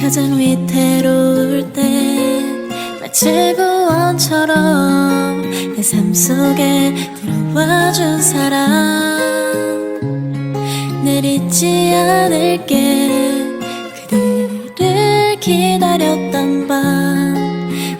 가장 위태로울 때 마치 구원처럼 내 삶 속에 들어와 준 사람. 늘 잊지 않을게. 그대를 기다렸던 밤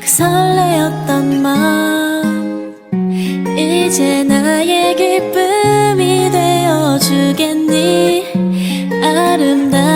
그 설레었던 마음. 이제 나의 기쁨이 되어주겠니? 아름다운